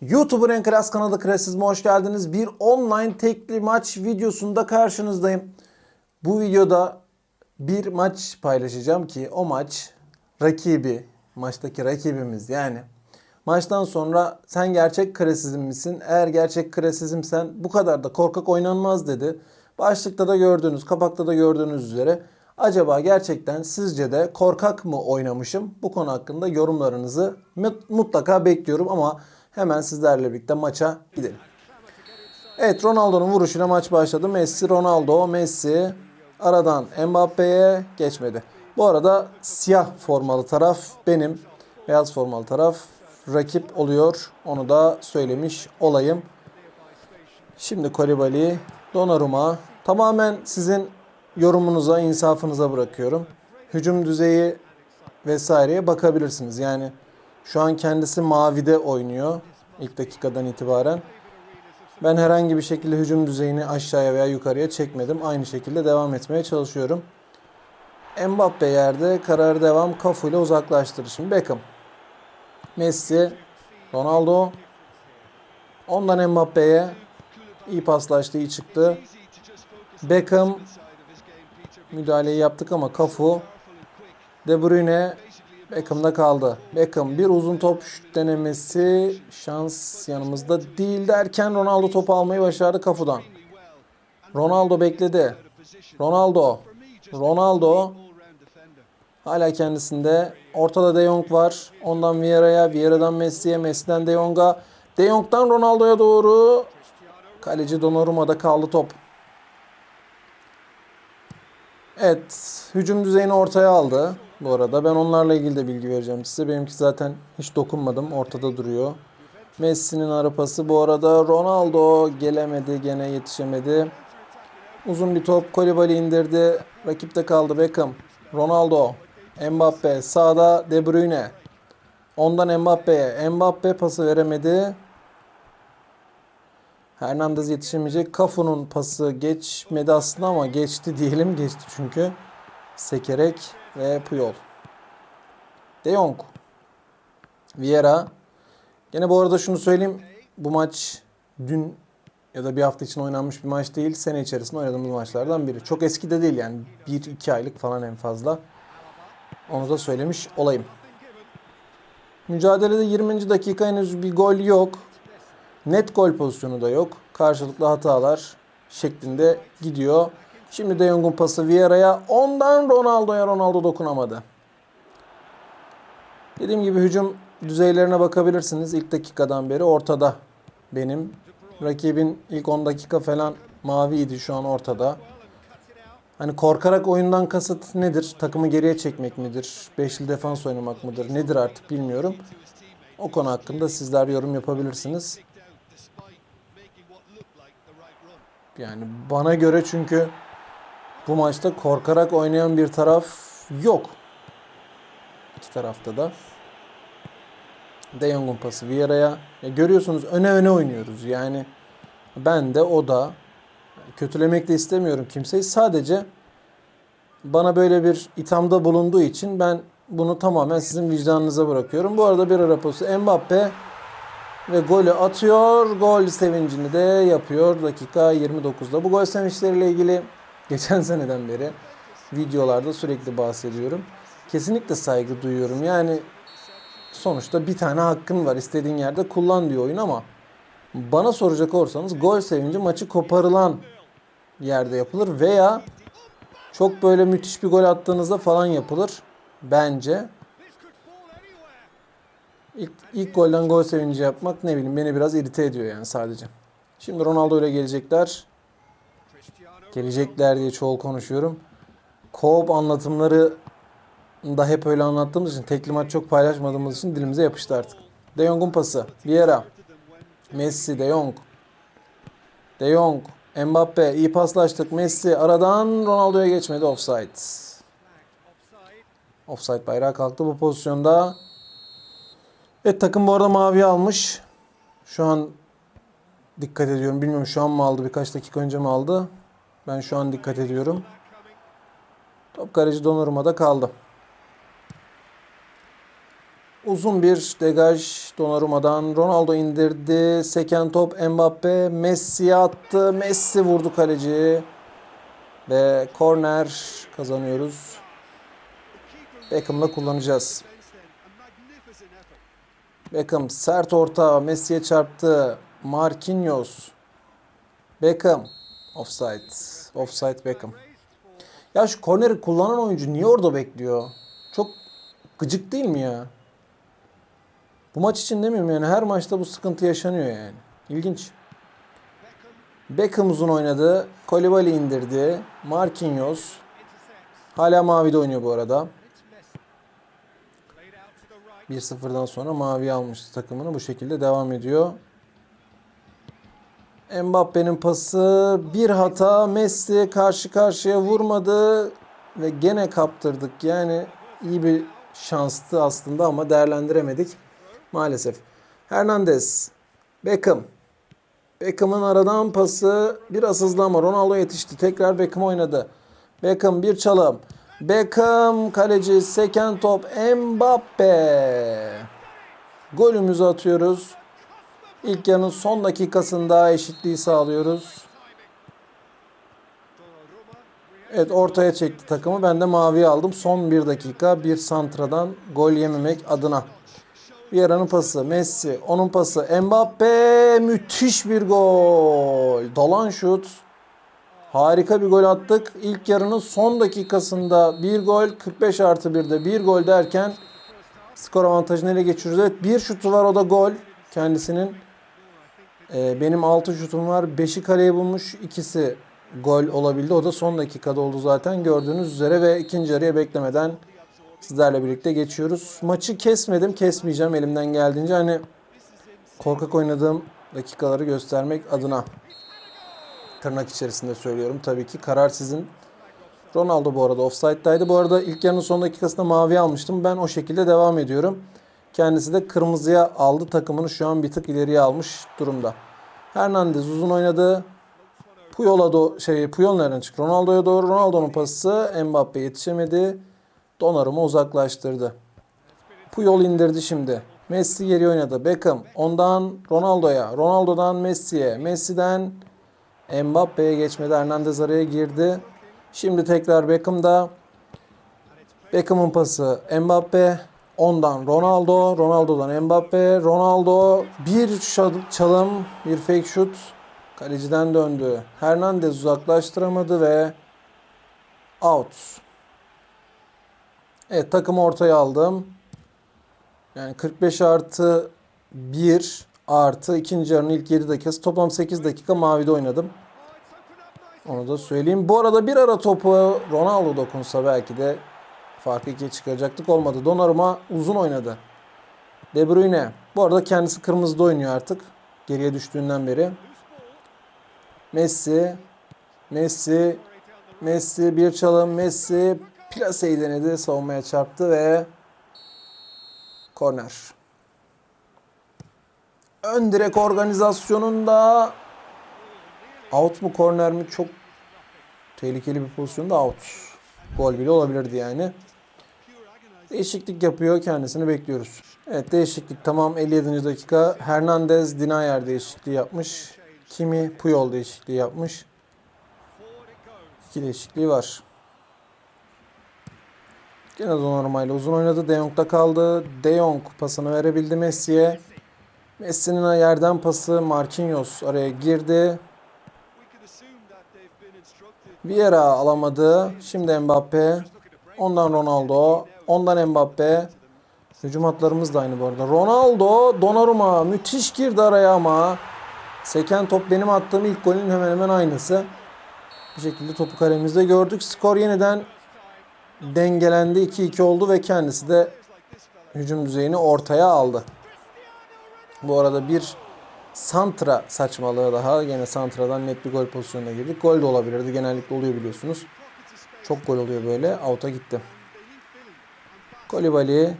YouTuber en klas kanalı Klasizm'e hoş geldiniz. Bir online tekli maç videosunda karşınızdayım. Bu videoda bir maç paylaşacağım ki o maç rakibi, maçtaki rakibimiz yani. Maçtan sonra sen gerçek klasizm misin? Eğer gerçek klasizmsen bu kadar da korkak oynanmaz dedi. Başlıkta da gördüğünüz, kapakta da gördüğünüz üzere acaba gerçekten sizce de korkak mı oynamışım? Bu konu hakkında yorumlarınızı mut- mutlaka bekliyorum ama hemen sizlerle birlikte maça gidelim. Evet Ronaldo'nun vuruşuyla maç başladı. Messi, Ronaldo, Messi aradan Mbappe'ye geçmedi. Bu arada siyah formalı taraf benim. Beyaz formalı taraf rakip oluyor. Onu da söylemiş olayım. Şimdi Kolibali, Donnarumma tamamen sizin yorumunuza, insafınıza bırakıyorum. Hücum düzeyi vesaireye bakabilirsiniz. Yani şu an kendisi mavide oynuyor ilk dakikadan itibaren. Ben herhangi bir şekilde hücum düzeyini aşağıya veya yukarıya çekmedim. Aynı şekilde devam etmeye çalışıyorum. Mbappe yerde karar devam Cafu ile uzaklaştırır. Şimdi Beckham. Messi, Ronaldo. Ondan Mbappe'ye iyi paslaştı, iyi çıktı. Beckham müdahaleyi yaptık ama Cafu De Bruyne Beckham'da kaldı. Beckham bir uzun top şut denemesi şans yanımızda değil derken Ronaldo topu almayı başardı Cafu'dan. Ronaldo bekledi. Ronaldo. Ronaldo hala kendisinde. Ortada De Jong var. Ondan Vieira'ya, Vieira'dan Messi'ye, Messi'den De Jong'a. De Jong'dan Ronaldo'ya doğru. Kaleci Donnarumma'da kaldı top. Evet, hücum düzeyini ortaya aldı. Bu arada ben onlarla ilgili de bilgi vereceğim size. Benimki zaten hiç dokunmadım. Ortada duruyor. Messi'nin arapası bu arada Ronaldo gelemedi gene yetişemedi. Uzun bir top Kolibali indirdi. Rakipte kaldı Beckham. Ronaldo. Mbappe sağda De Bruyne. Ondan Mbappe'ye. Mbappe pası veremedi. Hernandez yetişemeyecek. Cafu'nun pası geçmedi aslında ama geçti diyelim. Geçti çünkü. Sekerek ve Puyol. De Jong. Vieira. Gene bu arada şunu söyleyeyim. Bu maç dün ya da bir hafta için oynanmış bir maç değil. Sene içerisinde oynadığımız maçlardan biri. Çok eski de değil yani. 1-2 aylık falan en fazla. Onu da söylemiş olayım. Mücadelede 20. dakika henüz bir gol yok. Net gol pozisyonu da yok. Karşılıklı hatalar şeklinde gidiyor. Şimdi De Jong'un pası Vieira'ya. Ondan Ronaldo'ya Ronaldo dokunamadı. Dediğim gibi hücum düzeylerine bakabilirsiniz. İlk dakikadan beri ortada benim. Rakibin ilk 10 dakika falan maviydi şu an ortada. Hani korkarak oyundan kasıt nedir? Takımı geriye çekmek midir? Beşli defans oynamak mıdır? Nedir artık bilmiyorum. O konu hakkında sizler yorum yapabilirsiniz. Yani bana göre çünkü bu maçta korkarak oynayan bir taraf yok. İki tarafta da. De Jong'un pası Vieira'ya. Ya görüyorsunuz öne öne oynuyoruz. Yani ben de o da kötülemek de istemiyorum kimseyi. Sadece bana böyle bir ithamda bulunduğu için ben bunu tamamen sizin vicdanınıza bırakıyorum. Bu arada bir ara Mbappe ve golü atıyor. Gol sevincini de yapıyor dakika 29'da. Bu gol sevinçleriyle ilgili geçen seneden beri videolarda sürekli bahsediyorum. Kesinlikle saygı duyuyorum. Yani sonuçta bir tane hakkın var. istediğin yerde kullan diyor oyun ama bana soracak olursanız gol sevinci maçı koparılan yerde yapılır veya çok böyle müthiş bir gol attığınızda falan yapılır bence. İlk, ilk golden gol sevinci yapmak ne bileyim beni biraz irite ediyor yani sadece. Şimdi Ronaldo ile gelecekler. Gelecekler diye çoğul konuşuyorum. Co-op anlatımları da hep öyle anlattığımız için tekli maç çok paylaşmadığımız için dilimize yapıştı artık. De Jong'un pası. Vieira. Messi, De Jong. De Jong. Mbappe. iyi paslaştık. Messi aradan Ronaldo'ya geçmedi. Offside. Offside bayrağı kalktı bu pozisyonda. Evet takım bu arada mavi almış. Şu an dikkat ediyorum. Bilmiyorum şu an mı aldı birkaç dakika önce mi aldı. Ben şu an dikkat ediyorum. Top kaleci Donnarumma'da kaldı. Uzun bir degaj Donnarumma'dan. Ronaldo indirdi. Seken top Mbappe. Messi attı. Messi vurdu kaleci. Ve korner kazanıyoruz. Beckham'la kullanacağız. Beckham sert orta. Messi'ye çarptı. Marquinhos. Beckham. Offside. Offside Beckham. Ya şu korneri kullanan oyuncu niye orada bekliyor? Çok gıcık değil mi ya? Bu maç için demiyorum yani her maçta bu sıkıntı yaşanıyor yani. İlginç. Beckham uzun oynadı. Kolibali indirdi. Marquinhos. Hala mavide oynuyor bu arada. 1-0'dan sonra mavi almıştı takımını. Bu şekilde devam ediyor. Mbappe'nin pası bir hata Messi karşı karşıya vurmadı ve gene kaptırdık. Yani iyi bir şanstı aslında ama değerlendiremedik maalesef. Hernandez, Beckham. Beckham'ın aradan pası biraz hızlı ama Ronaldo yetişti. Tekrar Beckham oynadı. Beckham bir çalım. Beckham kaleci seken top Mbappe. Golümüzü atıyoruz. İlk yarının son dakikasında eşitliği sağlıyoruz. Evet ortaya çekti takımı. Ben de maviyi aldım. Son bir dakika bir santradan gol yememek adına. Vieira'nın pası, Messi, onun pası, Mbappe müthiş bir gol. Dalan şut. Harika bir gol attık. İlk yarının son dakikasında bir gol, 45 artı 1'de bir gol derken skor avantajını ele geçiriyoruz. Evet bir şutu var o da gol kendisinin. Ee, benim 6 şutum var. 5'i kaleye bulmuş. ikisi gol olabildi. O da son dakikada oldu zaten gördüğünüz üzere ve ikinci yarıya beklemeden sizlerle birlikte geçiyoruz. Maçı kesmedim, kesmeyeceğim elimden geldiğince. Hani korkak oynadığım dakikaları göstermek adına tırnak içerisinde söylüyorum. Tabii ki karar sizin. Ronaldo bu arada offside'daydı. Bu arada ilk yarının son dakikasında mavi almıştım. Ben o şekilde devam ediyorum. Kendisi de kırmızıya aldı. Takımını şu an bir tık ileriye almış durumda. Hernandez uzun oynadı. Puyol'a do şey Puyol nereden çıktı? Ronaldo'ya doğru Ronaldo'nun pası Mbappe yetişemedi. Donnarumma uzaklaştırdı. Puyol indirdi şimdi. Messi geri oynadı. Beckham ondan Ronaldo'ya, Ronaldo'dan Messi'ye, Messi'den Mbappe'ye geçmedi. Hernandez araya girdi. Şimdi tekrar Beckham'da. Beckham'ın pası Mbappe. Ondan Ronaldo. Ronaldo'dan Mbappe. Ronaldo bir çalım, bir fake şut. Kaleciden döndü. Hernandez uzaklaştıramadı ve out. Evet takımı ortaya aldım. Yani 45 artı 1 artı ikinci yarının ilk 7 dakikası. Toplam 8 dakika mavide oynadım. Onu da söyleyeyim. Bu arada bir ara topu Ronaldo dokunsa belki de farkı ikiye çıkaracaktık. Olmadı. Donnarumma uzun oynadı. De Bruyne. Bu arada kendisi kırmızıda oynuyor artık. Geriye düştüğünden beri. Messi. Messi. Messi bir çalım. Messi plaseyi denedi. Savunmaya çarptı ve korner. Ön direk organizasyonunda out mu korner mi çok tehlikeli bir pozisyonda out. Gol bile olabilirdi yani. Değişiklik yapıyor. Kendisini bekliyoruz. Evet değişiklik tamam 57. dakika. Hernandez Dinayer değişikliği yapmış. Kimi Puyol değişikliği yapmış. İki değişikliği var. Gene Donnarumma ile uzun oynadı. De Jong'da kaldı. De Jong pasını verebildi Messi'ye. Messi'nin yerden pası Marquinhos araya girdi. Vieira alamadı. Şimdi Mbappe. Ondan Ronaldo. Ondan Mbappe. Hücum hatlarımız da aynı bu arada. Ronaldo, Donnarumma müthiş girdi araya ama seken top benim attığım ilk golün hemen hemen aynısı. Bu şekilde topu kalemizde gördük. Skor yeniden dengelendi. 2-2 oldu ve kendisi de hücum düzeyini ortaya aldı. Bu arada bir Santra saçmalığı daha. Yine Santra'dan net bir gol pozisyonuna girdik. Gol de olabilirdi. Genellikle oluyor biliyorsunuz. Çok gol oluyor böyle. Out'a gitti. Kolibali,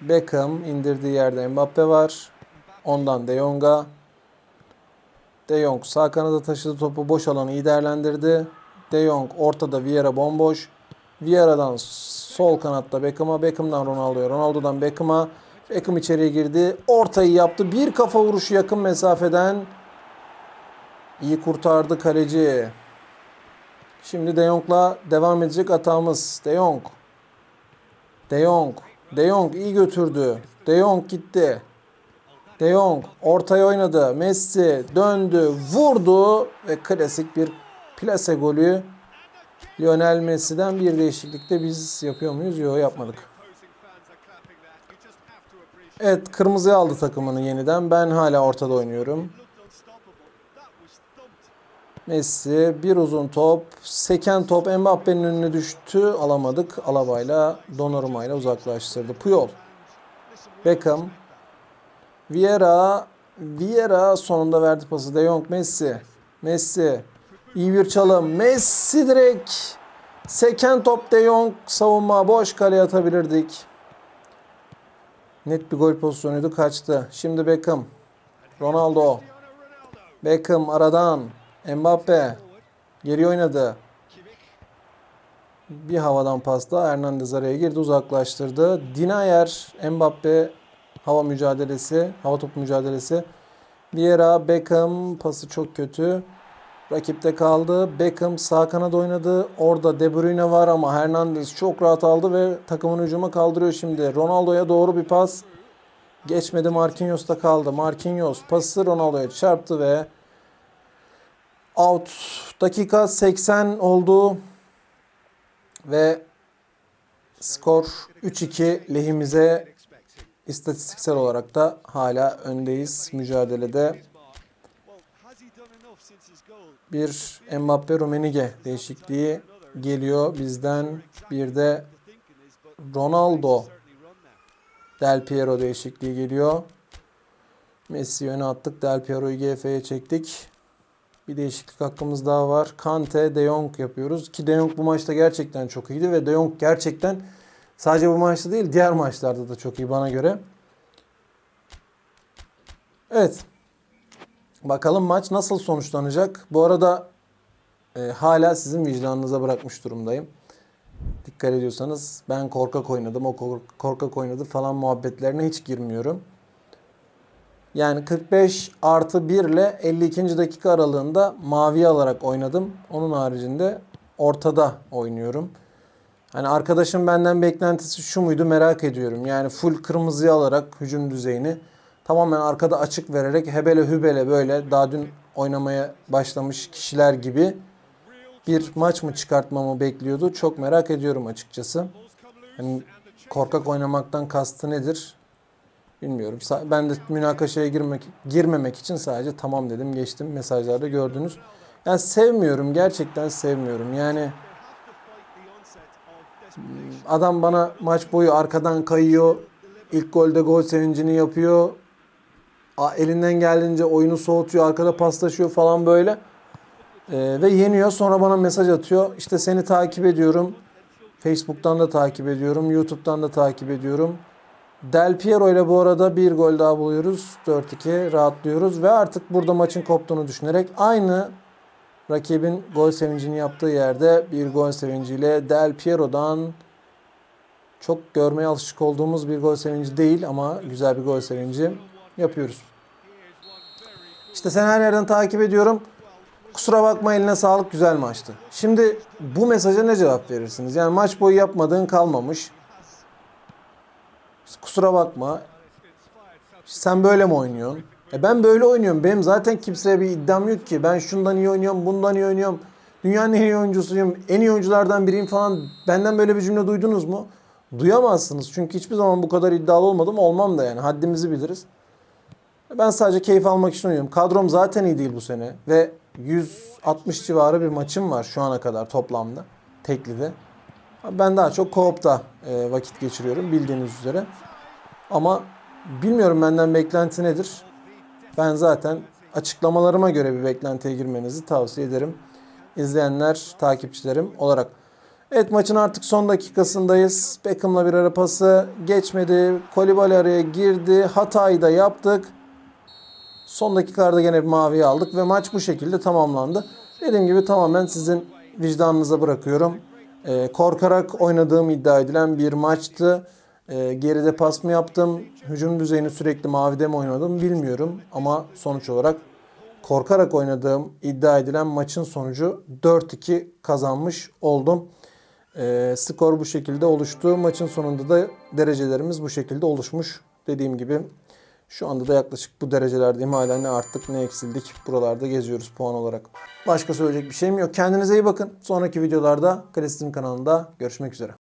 Beckham indirdiği yerde Mbappe var. Ondan De Jong'a. De Jong sağ kanada taşıdı topu. Boş alanı iyi değerlendirdi. De Jong ortada Vieira bomboş. Vieira'dan sol kanatta Beckham'a, Beckham'dan Ronaldo'ya, Ronaldo'dan Beckham'a. Beckham içeriye girdi. Ortayı yaptı. Bir kafa vuruşu yakın mesafeden. İyi kurtardı kaleci. Şimdi De Jong'la devam edecek hatamız. De Jong. De Jong. De Jong iyi götürdü. De Jong gitti. De Jong ortaya oynadı. Messi döndü, vurdu ve klasik bir plase golü. Lionel Messi'den bir değişiklikte biz yapıyor muyuz? Yok yapmadık. Evet kırmızıya aldı takımını yeniden. Ben hala ortada oynuyorum. Messi bir uzun top. Seken top Mbappe'nin önüne düştü. Alamadık. Alabayla Donnarumma ile uzaklaştırdı. Puyol. Beckham. Vieira. Vieira sonunda verdi pası. De Jong Messi. Messi. İyi bir çalım. Messi direkt. Seken top De Jong savunma boş kaleye atabilirdik. Net bir gol pozisyonuydu kaçtı. Şimdi Beckham. Ronaldo. Beckham aradan. Mbappe. Geri oynadı. Bir havadan pasta Hernandez araya girdi uzaklaştırdı. Dinayer, Mbappe hava mücadelesi, hava topu mücadelesi. Vieira, Beckham pası çok kötü. Rakipte kaldı. Beckham sağ kanada oynadı. Orada De Bruyne var ama Hernandez çok rahat aldı ve takımın hücuma kaldırıyor şimdi. Ronaldo'ya doğru bir pas. Geçmedi Marquinhos'ta kaldı. Marquinhos pası Ronaldo'ya çarptı ve out. Dakika 80 oldu. Ve skor 3-2 lehimize istatistiksel olarak da hala öndeyiz mücadelede. Bir Mbappe Rumenige değişikliği geliyor bizden. Bir de Ronaldo Del Piero değişikliği geliyor. Messi öne attık. Del Piero'yu GF'ye çektik. Bir değişiklik hakkımız daha var. Kante, De Jong yapıyoruz. Ki De Jong bu maçta gerçekten çok iyiydi ve De Jong gerçekten sadece bu maçta değil diğer maçlarda da çok iyi bana göre. Evet. Bakalım maç nasıl sonuçlanacak. Bu arada e, hala sizin vicdanınıza bırakmış durumdayım. Dikkat ediyorsanız ben korkak oynadım, o kork- korkak oynadı falan muhabbetlerine hiç girmiyorum. Yani 45 artı 1 ile 52. dakika aralığında mavi alarak oynadım. Onun haricinde ortada oynuyorum. Hani arkadaşım benden beklentisi şu muydu merak ediyorum. Yani full kırmızıya alarak hücum düzeyini tamamen arkada açık vererek hebele hübele böyle daha dün oynamaya başlamış kişiler gibi bir maç mı çıkartmamı bekliyordu. Çok merak ediyorum açıkçası. Hani korkak oynamaktan kastı nedir? Bilmiyorum. Ben de münakaşaya girmek girmemek için sadece tamam dedim geçtim. Mesajlarda gördünüz. Yani sevmiyorum. Gerçekten sevmiyorum. Yani adam bana maç boyu arkadan kayıyor. İlk golde gol sevincini yapıyor. Elinden geldiğince oyunu soğutuyor. Arkada paslaşıyor falan böyle. Ee, ve yeniyor. Sonra bana mesaj atıyor. İşte seni takip ediyorum. Facebook'tan da takip ediyorum. YouTube'dan da takip ediyorum. Del Piero ile bu arada bir gol daha buluyoruz. 4-2 rahatlıyoruz ve artık burada maçın koptuğunu düşünerek aynı rakibin gol sevincini yaptığı yerde bir gol sevinciyle Del Piero'dan çok görmeye alışık olduğumuz bir gol sevinci değil ama güzel bir gol sevinci yapıyoruz. İşte sen her yerden takip ediyorum. Kusura bakma eline sağlık güzel maçtı. Şimdi bu mesaja ne cevap verirsiniz? Yani maç boyu yapmadığın kalmamış. Kusura bakma. Sen böyle mi oynuyorsun? E ben böyle oynuyorum. Benim zaten kimseye bir iddiam yok ki. Ben şundan iyi oynuyorum, bundan iyi oynuyorum. Dünyanın en iyi oyuncusuyum, en iyi oyunculardan biriyim falan. Benden böyle bir cümle duydunuz mu? Duyamazsınız. Çünkü hiçbir zaman bu kadar iddialı olmadım. Olmam da yani. Haddimizi biliriz. Ben sadece keyif almak için oynuyorum. Kadrom zaten iyi değil bu sene. Ve 160 civarı bir maçım var şu ana kadar toplamda. Teklide. Ben daha çok co-op'ta e, vakit geçiriyorum bildiğiniz üzere. Ama bilmiyorum benden beklenti nedir. Ben zaten açıklamalarıma göre bir beklentiye girmenizi tavsiye ederim. İzleyenler, takipçilerim olarak. Evet maçın artık son dakikasındayız. Beckham'la bir ara pası geçmedi. Kolibali araya girdi. Hatayı da yaptık. Son dakikalarda gene bir maviyi aldık ve maç bu şekilde tamamlandı. Dediğim gibi tamamen sizin vicdanınıza bırakıyorum. Ee, korkarak oynadığım iddia edilen bir maçtı. Ee, geride pas mı yaptım? Hücum düzeyini sürekli mavide mi oynadım bilmiyorum. Ama sonuç olarak korkarak oynadığım iddia edilen maçın sonucu 4-2 kazanmış oldum. Ee, skor bu şekilde oluştu. Maçın sonunda da derecelerimiz bu şekilde oluşmuş. Dediğim gibi şu anda da yaklaşık bu derecelerdeyim. Hala ne arttık ne eksildik. Buralarda geziyoruz puan olarak. Başka söyleyecek bir şeyim yok. Kendinize iyi bakın. Sonraki videolarda Klasizm kanalında görüşmek üzere.